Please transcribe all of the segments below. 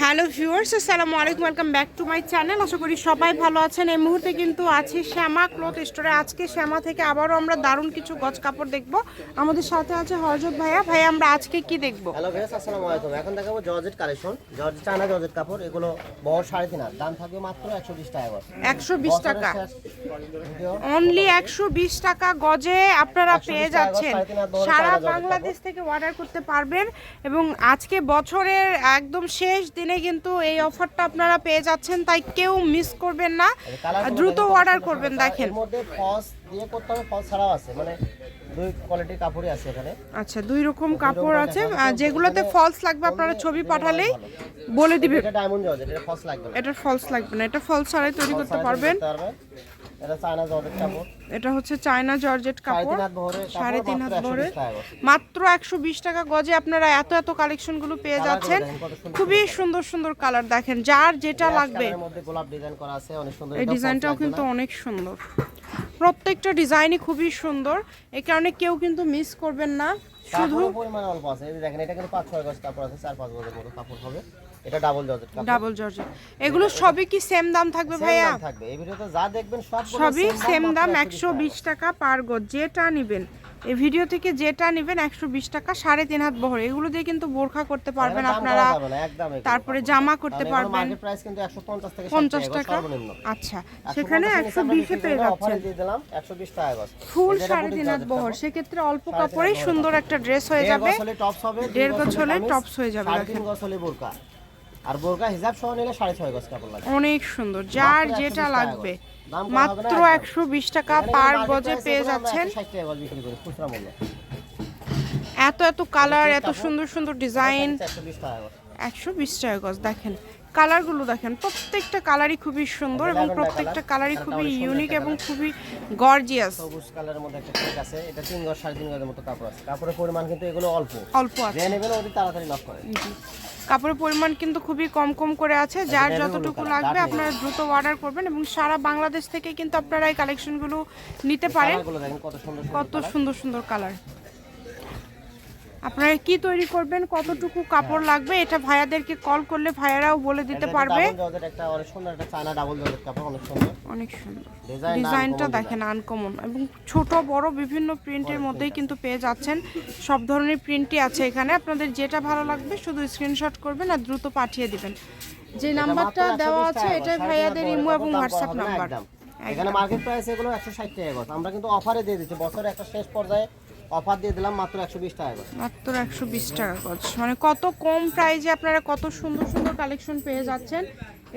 Hello viewers আসসালামু আলাইকুম welcome back to my channel. আশা করি সবাই ভালো আছেন। এই মুহূর্তে কিন্তু আছি শ্যামা ক্লথ স্টোরে। আজকে শ্যামা থেকে আবারও আমরা দারুণ কিছু গজ কাপড় দেখব। আমাদের সাথে আছে হরজত ভাইয়া। ভাইয়া আমরা আজকে কি দেখব? হ্যালো ভেস আসসালামু আলাইকুম। এখন দেখাবো georgette collection. Georgette China georgette কাপড়। এগুলো বহর সাড়ে তিন হাত। দাম থাকবে মাত্র একশো বিশ টাকা করে একশো বিশ টাকা। অনলি একশো বিশ টাকা গজে আপনারা পেয়ে যাচ্ছেন। সারা বাংলাদেশ থেকে অর্ডার করতে পারবেন। এবং আজকে বছরের একদম শেষ দিনে কিন্তু এই অফারটা আপনারা পেয়ে যাচ্ছেন তাই কেউ মিস করবেন না। দ্রুত অর্ডার করবেন। দেখেন। দিয়ে করতে হবে ফলস ছাড়াও আছে। মানে দুই কোয়ালিটির কাপড়ই আছে এখানে। আচ্ছা দুই রকম কাপড় আছে। যেগুলোতে ফলস লাগবে আপনারা ছবি পাঠালেই বলে দিবে। এটা ডায়মন্ড জর্জেট এটা ফলস লাগবে না। এটার ফলস লাগবে না এটা ফলস ছাড়াই তৈরি করতে পারবেন। এটা চায়না জর্জেট কাপড়। এটা হচ্ছে চায়না জর্জেট কাপড়। সাড়ে তিন হাত মাত্র ভরে। 120 টাকা করে। মাত্র একশো বিশ টাকা গজে আপনারা এত এত কালেকশনগুলো পেয়ে যাচ্ছেন। খুবই সুন্দর সুন্দর কালার দেখেন যার যেটা লাগবে। এই ডিজাইনটাও কিন্তু অনেক সুন্দর। প্রত্যেকটা ডিজাইনই খুবই সুন্দর। এই কারণে কেউ কিন্তু মিস করবেন না। শুধু পরিমাণ অল্প আছে। দেখেন এটা কিন্তু পাঁচ ছয় গজ কাপড় আছে চার পাঁচ গজের মতো কাপড় হবে। এটা ডাবল জর্জেট ডাবল জর্জেট। এগুলো সবই কি সেম দাম থাকবে ভাইয়া? থাকবে। এই ভিডিওতে যা দেখবেন সব সবই সেম দাম একশো বিশ টাকা পার গজ। যেটা নেবেন এই ভিডিও থেকে যেটা নেবেন একশো বিশ টাকা সাড়ে তিন হাত বহর। এগুলো দিয়ে কিন্তু বোরখা করতে পারবেন আপনারা। তারপরে জামা করতে পারবেন। মার্কেট প্রাইস কিন্তু 150 থেকে 60 পঞ্চাশ টাকা আচ্ছা সেখানে একশো বিশে পেয়ে যাচ্ছেন। 120 ফুল সাড়ে তিন হাত বহর। সেক্ষেত্রে অল্প কাপড়েই সুন্দর একটা ড্রেস হয়ে যাবে। টপস দেড় হলে কামিজ, হয়ে যাবে, আর বোরকা হিজাব সহ নিলে সাড়ে ছয় গজ কাপড় লাগবে অনেক সুন্দর যার যেটা লাগবে। মাত্র একশো বিশ টাকা পার গজে পেয়ে যাচ্ছেন। 160 টাকা গজ বিক্রি করি খুচরা মূল্য। এত এত কালার এত সুন্দর সুন্দর ডিজাইন। 120 টাকা গজ। একশো বিশ টাকা গজ দেখেন। কালারগুলো দেখেন প্রত্যেকটা কালারই খুবই সুন্দর এবং প্রত্যেকটা কালারই খুবই ইউনিক এবং খুবই গর্জিয়াস সবুজ কালারের মধ্যে একটা কেক আছে। এটা তিন গজ সাড়ে তিন গজের মতো কাপড় আছে। কাপড়ের পরিমাণ কিন্তু এগুলো অল্প। অল্প আছে। যে নেবেন অতি তাড়াতাড়ি লক করে কাপড়ের পরিমাণ কিন্তু খুবই কম কম করে আছে। যার যতটুকু লাগবে আপনারা দ্রুত অর্ডার করবেন এবং সারা বাংলাদেশ থেকে কিন্তু আপনারা এই কালেকশনগুলো নিতে পারেন। কত সুন্দর সুন্দর কালার আপনারা কি তৈরি করবেন কতটুকু কাপড় লাগবে এটা ভাইয়াদেরকে কল করলে ভাইয়ারাও বলে দিতে পারবে। অনেক সুন্দর ডিজাইনটা দেখেন আনকমন এবং ছোট বড় বিভিন্ন প্রিন্টের মধ্যেই কিন্তু পেয়ে যাচ্ছেন। সব ধরনের প্রিন্টই আছে এখানে। আপনাদের যেটা ভালো লাগবে শুধু স্ক্রিনশট করবেন আর দ্রুত পাঠিয়ে দিবেন। যে নাম্বারটা দেওয়া আছে এটাই ভাইয়াদের ইমো এবং হোয়াটসঅ্যাপ নাম্বার এখানে মার্কেট প্রাইস এগুলো একশো ষাট টাকা আমরা কিন্তু অফারে দিয়ে দিচ্ছি। বছরের একটা শেষ পর্যায়ে অফার দিয়ে দিলাম মাত্র একশো বিশ টাকা গজ মাত্র একশো বিশ টাকা গজ। মানে কত কম প্রাইজে আপনারা কত সুন্দর সুন্দর কালেকশন পেয়ে যাচ্ছেন।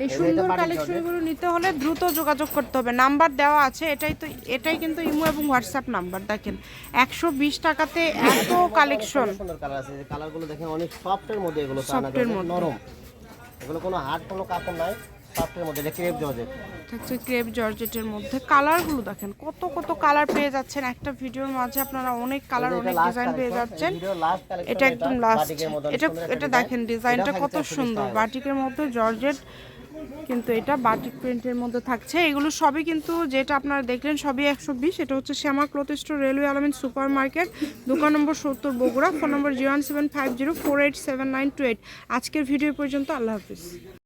এই সুন্দর কালেকশনগুলো নিতে হলে দ্রুত যোগাযোগ করতে হবে। নাম্বার দেওয়া আছে এটাই তো এটাই কিন্তু ইমো এবং হোয়াটসঅ্যাপ নাম্বার। দেখেন একশো বিশ টাকাতে এত কালেকশন। সুন্দর কালার আছে। কালারগুলো দেখেন অনেক সফটের মধ্যে এগুলো মধ্যে। নরম। এগুলো কোনো হার্ড কোনো কাপড় নাই। সফটের মধ্যে এটা ক্রেপ জর্জেট। হচ্ছে ক্রেপ জর্জেটের মধ্যে। কালারগুলো দেখেন কত কত কালার পেয়ে যাচ্ছেন। একটা ভিডিওর মাঝে আপনারা অনেক কালার অনেক ডিজাইন পেয়ে যাচ্ছেন। এটা একদম লাস্ট এটা এটা দেখেন ডিজাইনটা কত সুন্দর। বাটিকের মধ্যে জর্জেট কিন্তু এটা বাটিক প্রিন্টের মধ্যে থাকছে। এগুলো সবই কিন্তু যেটা আপনারা দেখলেন সবই একশো বিশ। এটা হচ্ছে Shyama cloth store railway Almin super market দোকান নম্বর সত্তর Bogura. Phone number zero one seven five zero four eight seven nine two eight. আজকের ভিডিও পর্যন্ত আল্লাহ হাফিজ।